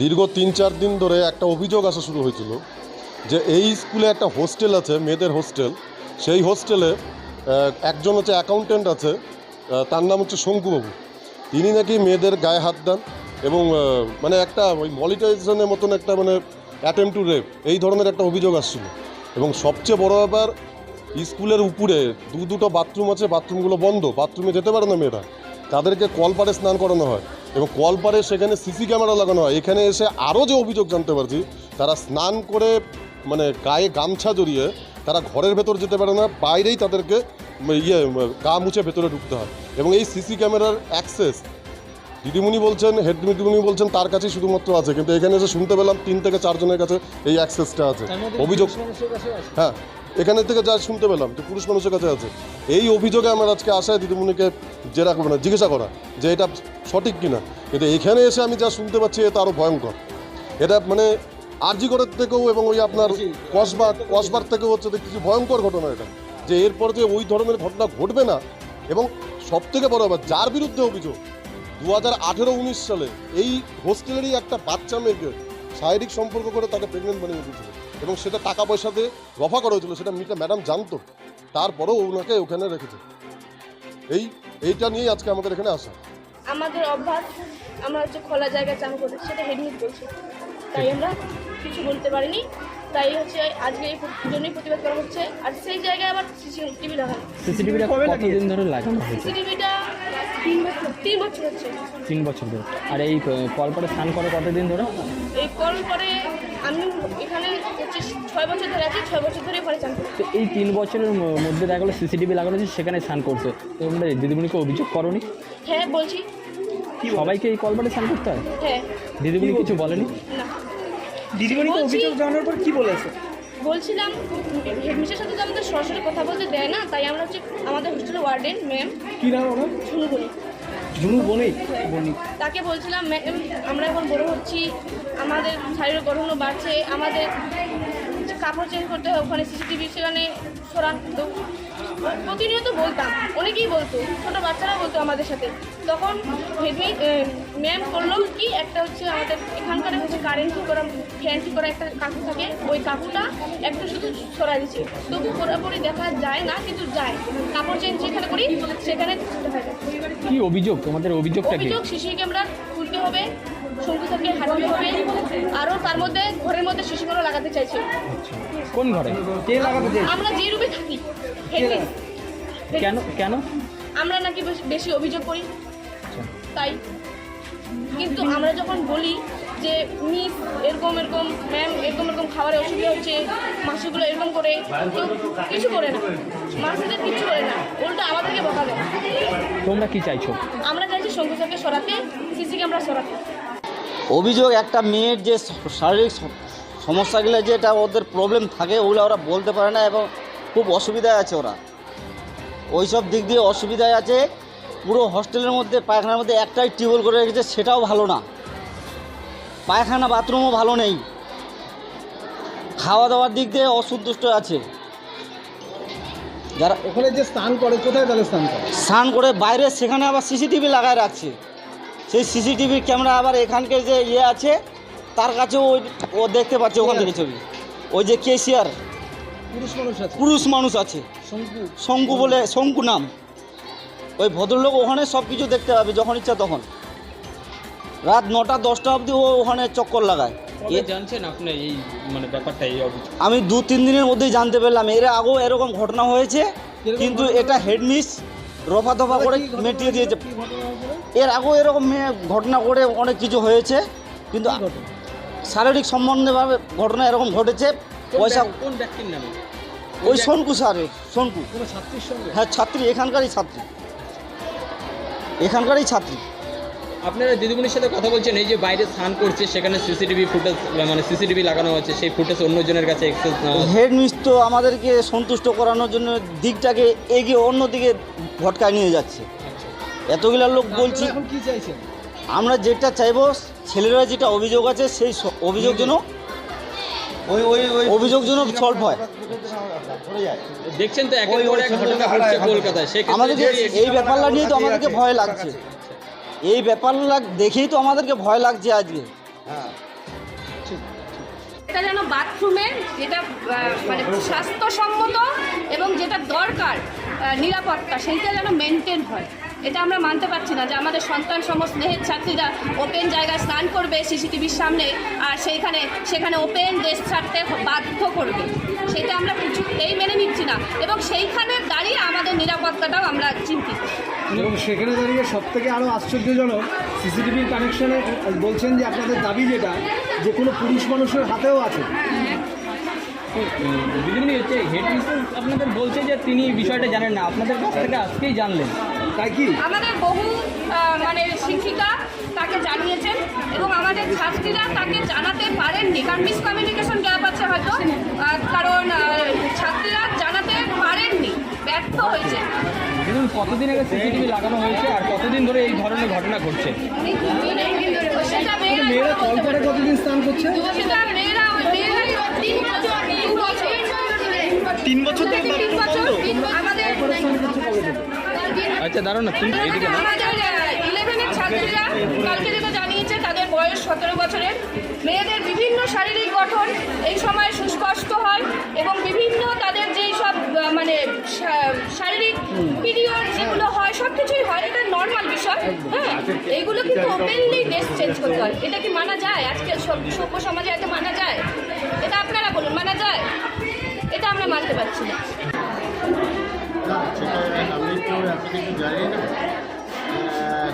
দীর্ঘ তিন চার দিন ধরে একটা অভিযোগ আসা শুরু হয়েছিল যে এই স্কুলে একটা হোস্টেল আছে, মেয়েদের হোস্টেল। সেই হোস্টেলে একজন হচ্ছে অ্যাকাউন্টেন্ট আছে তার নাম হচ্ছে শঙ্কুবাবু। তিনি নাকি মেয়েদের গায়ে হাত দেন এবং মানে একটা ওই মলিটাইজেশনের মতন একটা মানে অ্যাটেম্প টু রেপ এই ধরনের একটা অভিযোগ আসছিল। এবং সবচেয়ে বড় ব্যাপার, স্কুলের উপরে দু দুটো বাথরুম আছে, বাথরুমগুলো বন্ধ, বাথরুমে যেতে পারে না মেয়েরা। তাদেরকে কলপারে স্নান করানো হয়। এবং কলপারে সেখানে সিসি ক্যামেরা লাগানো হয়। এখানে এসে আরও যে অভিযোগ জানতে পারছি, তারা স্নান করে মানে গায়ে গামছা জড়িয়ে তারা ঘরের ভেতর যেতে পারে না, বাইরেই তাদেরকে ইয়ে গা মুছে ভেতরে ঢুকতে হয়। এবং এই সিসি ক্যামেরার অ্যাক্সেস দিদিমণি বলছেন হেড দিদিমণি বলছেন তার কাছেই শুধুমাত্র আছে। কিন্তু এখানে এসে শুনতে পেলাম তিন থেকে চারজনের কাছে এই অ্যাক্সেসটা আছে। অভিযোগ হ্যাঁ এখানে থেকে যা শুনতে পেলাম যে পুরুষ মানুষের কাছে আছে। এই অভিযোগে আমার আজকে আশায় দিদিমণিকে জেরা করব না জিজ্ঞাসা করা যে এটা সঠিক কিনা। কিন্তু এখানে এসে আমি যা শুনতে পাচ্ছি এটা আরও ভয়ঙ্কর। এটা মানে আরজিগড়ের থেকেও এবং ওই আপনার কসবার কসবার থেকেও হচ্ছে যে কিছু ভয়ঙ্কর ঘটনা এটা। যে এরপর যে ওই ধরনের ঘটনা ঘটবে না এবং সব থেকে বড় ব্যাপার যার বিরুদ্ধে অভিযোগ দু হাজার আঠেরো উনিশ সালে এই হোস্টেলেরই একটা বাচ্চা মেয়েকে শারীরিক সম্পর্ক করে তাকে প্রেগনেন্ট বানিয়ে দিয়েছিল এবং সেটা টাকা পয়সাতে রফা করা হয়েছিল সেটা মিটা ম্যাডাম জানতো। তারপরেও ওনাকে ওখানে রেখেছে। এই এইটা নিয়েই আজকে আমাদের এখানে আসা। আমাদের অভ্যাস আমরা হচ্ছে খোলা জায়গায় চান করি সেটা হেডমিট বলছে। তাই আমরা কিছু বলতে পারিনি। তাই হচ্ছে আজকে এই জন্যই প্রতিবাদ করা হচ্ছে। আর সেই জায়গায় আবার সিসিটিভি লাগানো সিসিটিভিটা কতদিন ধরে লাগানো সিসিটিভিটা তিন বছর ধরে। আর এই কলপারে স্নান করে কতদিন ধরে? এই কল করে আমি এখানে ছয় বছর ধরে আছি ছয় বছর ধরে ঘরে চান করি তো এই তিন বছরের মধ্যে দেখা গেলো সিসিটিভি লাগানো হয়েছে সেখানে স্নান করছে। তো তোমরা দিদিমণিকে অভিযোগ করনি? হ্যাঁ বলছি। সবাইকে এই কলপারে স্নান করতে হয়? হ্যাঁ। দিদিমণি কিছু বলেনি? না। দিদিমণিকে অভিযোগ জানানোর পর কি বলেছে? বলছিলাম হেডমিস্টার সাথে তো আমাদের সরাসরি কথা বলতে দেয় না তাই আমরা হচ্ছে আমাদের হোস্টেলের ওয়ার্ডেন ম্যাম কী নাম ওনার ঝুনু বলি ঝুনু বনি বনি তাকে বলছিলাম ম্যাম আমরা এখন বড় হচ্ছি আমাদের শারীরিক গঠনও বাড়ছে আমাদের কাপড় চেঞ্জ করতে হয় ওখানে সিসিটিভি সেখানে সরান তো প্রতিনিয়ত বলতাম অনেকেই বলতো ছোটো বাচ্চারা বলতো আমাদের সাথে। তখন হেডমি ম্যাম করল কি একটা হচ্ছে আমাদের এখানকার হচ্ছে কারেন্ট করা ফ্যান ঠিক করা একটা কাকু থাকে ওই কাকুটা একটা শুধু সরা দিচ্ছে। তবু পুরোপুরি দেখা যায় না কিন্তু যায়। কাপড় চেঞ্জ যেখানে করি সেখানে দেখা যায় কি অভিযোগ? তোমাদের অভিযোগটা অভিযোগ সিসি ক্যামেরা খুলতে হবে শঙ্কু স্যারকে হাঁটতে হবে আরও তার মধ্যে ঘরের মধ্যে সিসি লাগাতে চাইছে কোন ঘরে? আমরা যে রুমে থাকি। কেন কেন আমরা নাকি বেশ- বেশি অভিযোগ করি। তাই। কিন্তু আমরা যখন বলি যে মিস এরকম এরকম ম্যাম এরকম এরকম খাবারে অসুবিধা হচ্ছে মাসিগুলো এরকম করে কিছু করে না। মাসিদের কিছু করে না। উল্টো আমাদেরকে বকা দেয় তোমরা কি চাইছো? আমরা চাইছি শঙ্কু স্যারকে সরাতে সিসি ক্যামেরা সরাতে। অভিযোগ একটা মেয়ের যে শারীরিক সমস্যাগুলো যেটা ওদের প্রবলেম থাকে ওগুলো ওরা বলতে পারে না এবং খুব অসুবিধায় আছে ওরা। ওই সব দিক দিয়ে অসুবিধায় আছে। পুরো হস্টেলের মধ্যে পায়খানার মধ্যে একটাই টিউবওয়েল করে রেখেছে সেটাও ভালো না। পায়খানা বাথরুমও ভালো নেই। খাওয়া দাওয়ার দিক দিয়ে অসন্তুষ্ট আছে। যারা ওখানে যে স্নান করে কোথায় তাহলে স্নান করে? স্নান করে বাইরে সেখানে আবার সিসিটিভি লাগায় রাখছে। সেই সিসিটিভির ক্যামেরা আবার এখানকার যে ইয়ে আছে তার কাছেও ওই ও দেখতে পাচ্ছে ওখান থেকে ছবি। ওই যে কেসিয়ার পুরুষ মানুষ আছে? পুরুষ মানুষ আছে। শঙ্কু? শঙ্কু বলে শঙ্কু নাম। ওই ভদ্রলোক ওখানে সব কিছু দেখতে পাবে যখন ইচ্ছা তখন। রাত নটা দশটা অবধি ও ওখানে চক্কর লাগায়। জানছেন আপনি এই মানে ব্যাপারটা এই আমি দু তিন দিনের মধ্যেই জানতে পারলাম এর আগেও এরকম ঘটনা হয়েছে কিন্তু এটা হেডমিস রফা দফা করে মেটিয়ে দিয়েছে। এর আগেও এরকম ঘটনা করে অনেক কিছু হয়েছে কিন্তু শারীরিক সম্বন্ধেভাবে ঘটনা এরকম ঘটেছে। পয়সা কোন ব্যক্তির নামে? ওই শঙ্কু স্যারের কোনো ছাত্রীর সঙ্গে? হ্যাঁ ছাত্রী এখানকারই ছাত্রী। এখানকারই ছাত্রী। আপনারা দিদিমণির সাথে কথা বলছেন এই যে বাইরে স্নান করছে সেখানে সিসিটিভি ফুটেজ মানে সিসিটিভি লাগানো আছে সেই ফুটেজ অন্যজনের কাছে অ্যাক্সেস হেডমিস তো আমাদেরকে সন্তুষ্ট করানোর জন্য দিকটাকে এগিয়ে অন্য দিকে ভটকায় নিয়ে যাচ্ছে। এতগুলা লোক বলছি আমরা যেটা চাইব ছেলেরা যেটা অভিযোগ আছে সেই অভিযোগ যেন। অভিযোগ যেন সলভ হয়। দেখছেন তো একের পর এক ঘটনা ঘটছে কলকাতায়। সেক্ষেত্রে আমাদেরকে এই ব্যাপারটা নিয়ে তো আমাদেরকে ভয় লাগছে। এই ব্যাপার লাগ দেখেই তো আমাদেরকে ভয় লাগছে আজকে। হ্যাঁ। এটা যেন বাথরুমের যেটা মানে স্বাস্থ্যসম্মত এবং যেটা দরকার নিরাপত্তা সেইটা যেন মেনটেন হয়। এটা আমরা মানতে পারছি না যে আমাদের সন্তান সম স্নেহের ছাত্রীরা ওপেন জায়গায় স্নান করবে সিসিটিভির সামনে আর সেইখানে সেখানে ওপেন ড্রেস ছাড়তে বাধ্য করবে। সেটা আমরা কিছুতেই মেনে নিচ্ছি না এবং সেইখানে দাঁড়িয়ে আমাদের নিরাপত্তাটাও আমরা চিন্তিত। এবং সেখানে দাঁড়িয়ে সব থেকে আরও আশ্চর্যজনক সিসিটিভির কানেকশনে বলছেন যে আপনাদের দাবি যেটা যে কোনো পুরুষ মানুষের হাতেও আছে। দিদিমণি হচ্ছে হেড মিস্টার আপনাদের বলছে যে তিনি এই বিষয়টা জানেন না। আপনাদের কাছ থেকে আজকেই জানলেন। তাই কি? আমাদের বহু মানে শিক্ষিকা তাকে জানিয়েছেন এবং আমাদের ছাত্রীরা তাকে জানাতে পারেননি কারণ মিসকমিউনিকেশন গ্যাপ আছে হয়তো কারণ ছাত্রীরা জানাতে পারেননি ব্যর্থ হয়েছে। দেখুন কতদিন আগে সিসিটিভি লাগানো হয়েছে আর কতদিন ধরে এই ধরনের ঘটনা ঘটছে? মেয়েরা কল করে কতদিন স্নান করছে? তিন বছর আমাদের আচ্ছা দাঁড়ান না তুমি এদিকে না। ইলেভেনের ছাত্রীরা কালকে যেটা জানিয়েছে তাদের বয়স সতেরো বছরের। মেয়েদের বিভিন্ন শারীরিক গঠন এই সময় সুস্পষ্ট হয় এবং বিভিন্ন তাদের যেই সব মানে শারীরিক পিরিয়ড যেগুলো হয় সব কিছুই হয়। এটা নর্মাল বিষয় হ্যাঁ? এইগুলো কিন্তু ওপেনলি ড্রেস চেঞ্জ করতে হয়। এটা কি মানা যায়? আজকে সব সভ্য সমাজে এটা মানা যায়? এটা আপনারা বলুন মানা যায়? এটা আমরা মানতে পারছি না। সেটা আমি তো এত কিছু জানি না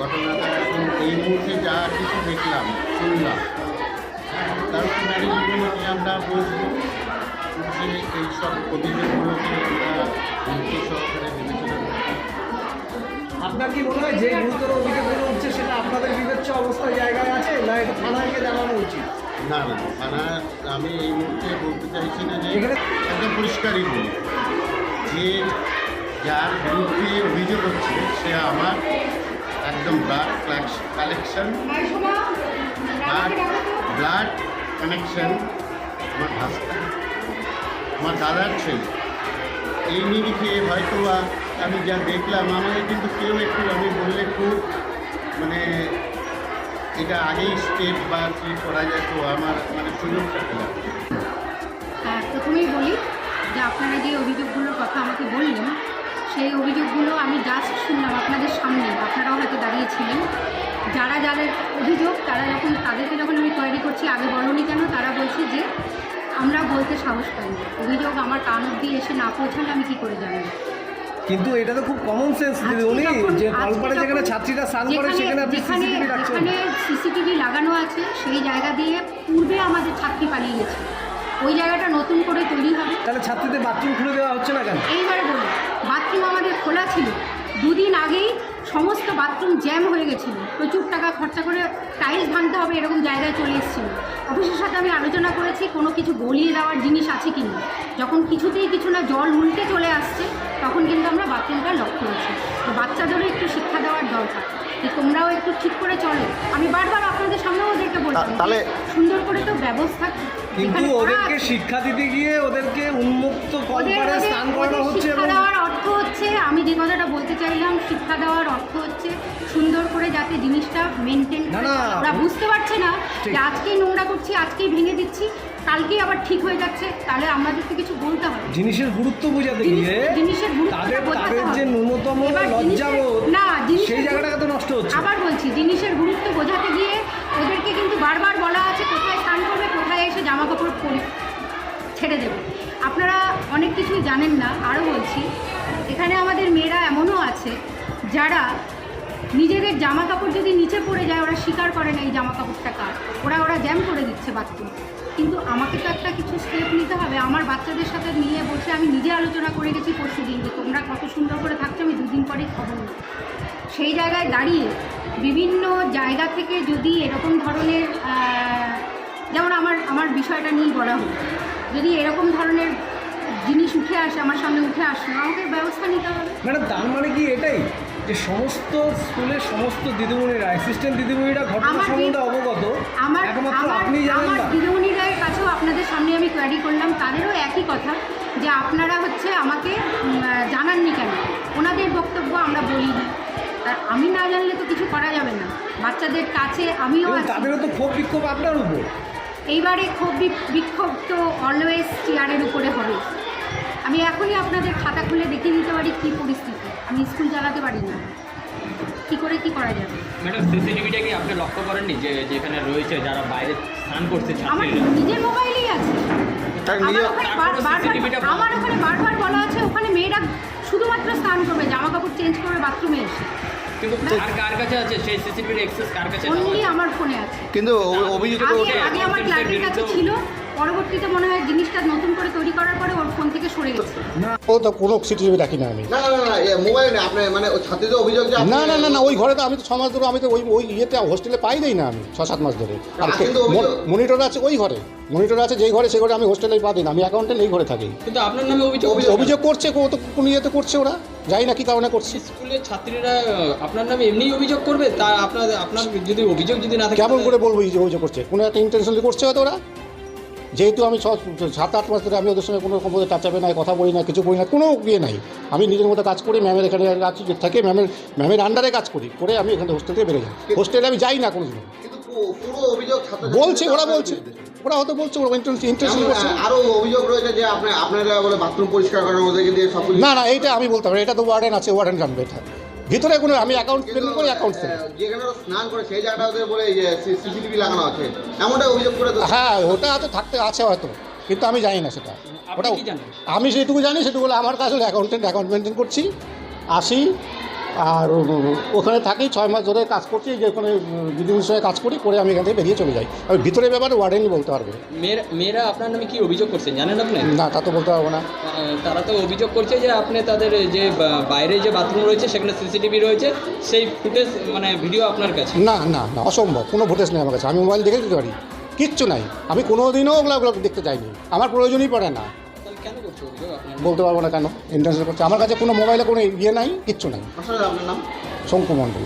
ঘটনাটা এখন এই মুহূর্তে যা কিছু দেখলাম শুনলাম তারপর নারী আমরা বলব যে এইসব অভিযোগগুলোকে আমরা গুরুত্ব সহকারে বিবেচনা আপনার কি মনে হয় যে গুরুতর অভিযোগগুলো উঠছে সেটা আপনাদের বিবেচ্য অবস্থায় জায়গায় আছে না এটা থানাকে জানানো উচিত? না না থানা আমি এই মুহূর্তে বলতে চাইছি না যে একদম পরিষ্কারই বলি। যে যার বিরুদ্ধে অভিযোগ হচ্ছে, সে আমার একদম blood collection, blood blood connection আমার ভাস্তা আমার দাদার ছেলে। এই নিরিখে হয়তো বা আমি যা দেখলাম, আমাকে কিন্তু কেউ একটু আমি বললে খুব মানে এটা আগেই স্টেপ বা কী করা যেত আমার মানে সুযোগটা পেলাম প্রথমেই বলি যে আপনারা যে অভিযোগগুলোর কথা আমাকে বললেন সেই অভিযোগগুলো আমি জাস্ট শুনলাম আপনাদের সামনে। আপনারাও হয়তো দাঁড়িয়েছিলেন। যারা যাদের অভিযোগ তারা যখন তাদেরকে যখন আমি তৈরি করছি আগে বলনি কেন তারা বলছে যে আমরা বলতে সাহস পাই না অভিযোগ আমার কান অব্দি এসে না পৌঁছালে আমি কী করে জানি কিন্তু এটা তো খুব কমন সেন্স উনি যে কলপাড়ে যেখানে ছাত্রীরা স্নান করে সেখানে আপনি সিসিটিভি রাখছেন যেখানে সিসিটিভি লাগানো আছে সেই জায়গা দিয়ে পূর্বে আমাদের ছাত্রী পালিয়ে গেছে। ওই জায়গাটা নতুন করে তৈরি হবে। তাহলে ছাত্রীদের বাথরুম খুলে দেওয়া হচ্ছে না কেন? এইবারে বলি বাথরুম আমাদের খোলা ছিল। দুদিন আগেই সমস্ত বাথরুম জ্যাম হয়ে গেছিল। প্রচুর টাকা খরচা করে টাইলস ভাঙতে হবে এরকম জায়গায় চলে এসেছিল। অফিসের সাথে আমি আলোচনা করেছি কোনো কিছু গলিয়ে দেওয়ার জিনিস আছে কি না। যখন কিছুতেই কিছু না জল উল্টে চলে আসছে তখন কিন্তু আমরা বাথরুমটা লক করেছি। তো বাচ্চাদেরও একটু শিক্ষা দেওয়ার দরকার। তোমরাও একটু ঠিক করে চলো। আমি বারবার আপনাদের সামনেও ওদেরকে বলতাম তাহলে সুন্দর করে তো ব্যবস্থা কিন্তু ওদেরকে শিক্ষা দিতে গিয়ে ওদেরকে উন্মুক্ত স্নান করানো হচ্ছে শিক্ষা এবং দেওয়ার অর্থ হচ্ছে আমি যে কথাটা বলতে চাইলাম শিক্ষা দেওয়ার অর্থ হচ্ছে সুন্দর করে যাতে জিনিসটা মেনটেন। ওরা বুঝতে পারছে না যে আজকেই নোংরা করছি আজকেই ভেঙে দিচ্ছি কালকেই আবার ঠিক হয়ে যাচ্ছে তাহলে আমাদেরকে কিছু বলতে হবে। জিনিসের গুরুত্ব বোঝাতে গিয়ে জিনিসের তাদের তাদের যে ন্যূনতম লজ্জাবোধ না, সেই জায়গাটাকে তো নষ্ট হচ্ছে। আবার বলছি, জিনিসের গুরুত্ব বোঝাতে গিয়ে ওদেরকে কিন্তু বারবার বলা আছে কোথায় স্নান করবে, কোথায় এসে জামা কাপড় পরি ছেড়ে দেবে। আপনারা অনেক কিছুই জানেন না, আরও বলছি, এখানে আমাদের মেয়েরা এমনও আছে যারা নিজেদের জামা কাপড় যদি নিচে পড়ে যায়, ওরা স্বীকার করে না এই জামা কাপড়টা কার? ওরা ওরা জ্যাম করে দিচ্ছে বাথরুম। কিন্তু আমাকে তো একটা কিছু স্টেপ নিতে হবে। আমার বাচ্চাদের সাথে নিয়ে বসে আমি নিজে আলোচনা করে গেছি পরশু দিন যে তোমরা কত সুন্দর করে থাকছো, আমি দুদিন পরেই খবর নেব। সেই জায়গায় দাঁড়িয়ে বিভিন্ন জায়গা থেকে যদি এরকম ধরনের যেমন আমার আমার বিষয়টা নিয়েই বলা হলো যদি এরকম ধরনের জিনিস উঠে আসে আমার সামনে উঠে আসে আমাকে ব্যবস্থা নিতে হবে। ম্যাডাম তার মানে কি এটাই? যে সমস্ত স্কুলের সমস্ত দিদিমণিরা অ্যাসিস্ট্যান্ট দিদিমণিরা ঘটনা সম্বন্ধে অবগত আমার একমাত্র আপনি জানেন আমার না। দিদিমণিদের কাছেও আপনাদের সামনে আমি কোয়ারি করলাম তাদেরও একই কথা যে আপনারা হচ্ছে আমাকে জানাননি কেন? ওনাদের বক্তব্য আমরা বলিনি। আর আমি না জানলে তো কিছু করা যাবে না। বাচ্চাদের কাছে আমিও তাদেরও তো ক্ষোভ বিক্ষোভ আপনার উপর। এইবারে ক্ষোভ বিক্ষোভ তো অলওয়েজ চেয়ারের উপরে হবে। আমি এখনই আপনাদের খাতা খুলে দেখিয়ে দিতে পারি কী পরিস্থিতি। আমি স্কুল চালাতে পারি না। কী করে কি করা যাবে? ম্যাডাম সিসিটিভিটা কি আপনি লক্ষ্য করেননি যে যেখানে রয়েছে যারা বাইরে স্নান করছে আমার নিজের মোবাইলেই আছে। আমার ওখানে বারবার আমার ওখানে বারবার বলা আছে ওখানে মেয়েরা শুধুমাত্র স্নান করবে জামা কাপড় চেঞ্জ করবে বাথরুমে এসে। কিন্তু আর কার কাছে আছে? সেই সিসিটিভির অ্যাক্সেস কার কাছে আছে? আমার ফোনে আছে। কিন্তু অভিযোগ আমার ক্লায়েন্টের কাছে ছিল। পরবর্তীতে মনে হয় জিনিসটা নতুন করে তৈরি করার পরে ওর ফোন থেকে সরে গেছে। ও তো কোনো সিটিভি রাখি না আমি। না না মোবাইল না আপনার মানে ওই ছাত্রীদের অভিযোগ যে না না না না ওই ঘরে তো আমি তো ছ মাস ধরে আমি তো ওই ওই ইয়েতে হোস্টেলে পাই দেই না আমি ছ সাত মাস ধরে। মনিটর আছে ওই ঘরে মনিটর আছে যেই ঘরে সেই ঘরে আমি হোস্টেলে পা দিই না আমি অ্যাকাউন্টেন্ট এই ঘরে থাকি। কিন্তু আপনার নামে অভিযোগ অভিযোগ করছে ও তো কোন ইয়েতে করছে ওরা? যাই না কি কারণে করছে। স্কুলের ছাত্রীরা আপনার নামে এমনি অভিযোগ করবে? তা আপনার আপনার যদি অভিযোগ যদি না থাকে কেমন করে বলব যে অভিযোগ করছে? কোনো একটা ইন্টেনশনলি করছে হয়তো ওরা? যেহেতু আমি সাত আট মাস ধরে আমি ওদের সঙ্গে কোনো রকম টাচ চাপে নাই কথা বলি না কিছু করি না কোনো ইয়ে নাই। আমি নিজের মতো কাজ করি ম্যামের এখানে আছি থেকে ম্যামের ম্যামের আন্ডারে কাজ করি করে আমি এখানে হোস্টেল থেকে বেড়ে যাই। হোস্টেলে আমি যাই না কোনো দিন বলছে ওরা বলছে। ওরা হয়তো বলছে ওরা ইন্টারেস্ট করছে আরও অভিযোগ রয়েছে যে আপনি আপনারা বলে বাথরুম পরিষ্কার করার ওদেরকে দিয়ে সব না না এইটা আমি বলতে পারি এটা তো ওয়ার্ডেন আছে ওয়ার্ডেন জানবে এটা। ভিতরে কোনো আমি অ্যাকাউন্ট পেমেন্ট করি অ্যাকাউন্ট থেকে যেখানে স্নান করে সেই জায়গাটা ওদের বলে সিসিটিভি লাগানো আছে। এমনটা অভিযোগ করে তো হ্যাঁ ওটা হয়তো থাকতে আছে হয়তো কিন্তু আমি জানি না সেটা। ওটা আমি যেটুকু জানি সেটুকু আমার কাছে অ্যাকাউন্টেন্ট অ্যাকাউন্ট মেনটেন করছি। আসি আর ওখানে থাকি ছয় মাস ধরে কাজ করছি যে ওখানে দিদিমণির সঙ্গে কাজ করি করে আমি এখান থেকে বেরিয়ে চলে যাই। আমি ভিতরে ব্যাপারে ওয়ার্ডেনই বলতে পারবে। মেয়েরা মেয়েরা আপনার নামে কি অভিযোগ করছেন জানেন আপনি? না তা তো বলতে পারব না। তারা তো অভিযোগ করছে যে আপনি তাদের যে বাইরে যে বাথরুম রয়েছে সেখানে সিসিটিভি রয়েছে সেই ফুটেজ মানে ভিডিও আপনার কাছে? না না না অসম্ভব কোনো ভোটেজ নেই আমার কাছে। আমি মোবাইল দেখে দিতে পারি কিচ্ছু নাই। আমি কোনো দিনও ওগুলো ওগুলো দেখতে চাইনি আমার প্রয়োজনই পড়ে না। বলতে পারব না কেন ইন্টারনেট করছে। আমার কাছে কোনো মোবাইলে কোনো ইয়ে নাই কিচ্ছু নাই। আপনার নাম? শঙ্কু মণ্ডল।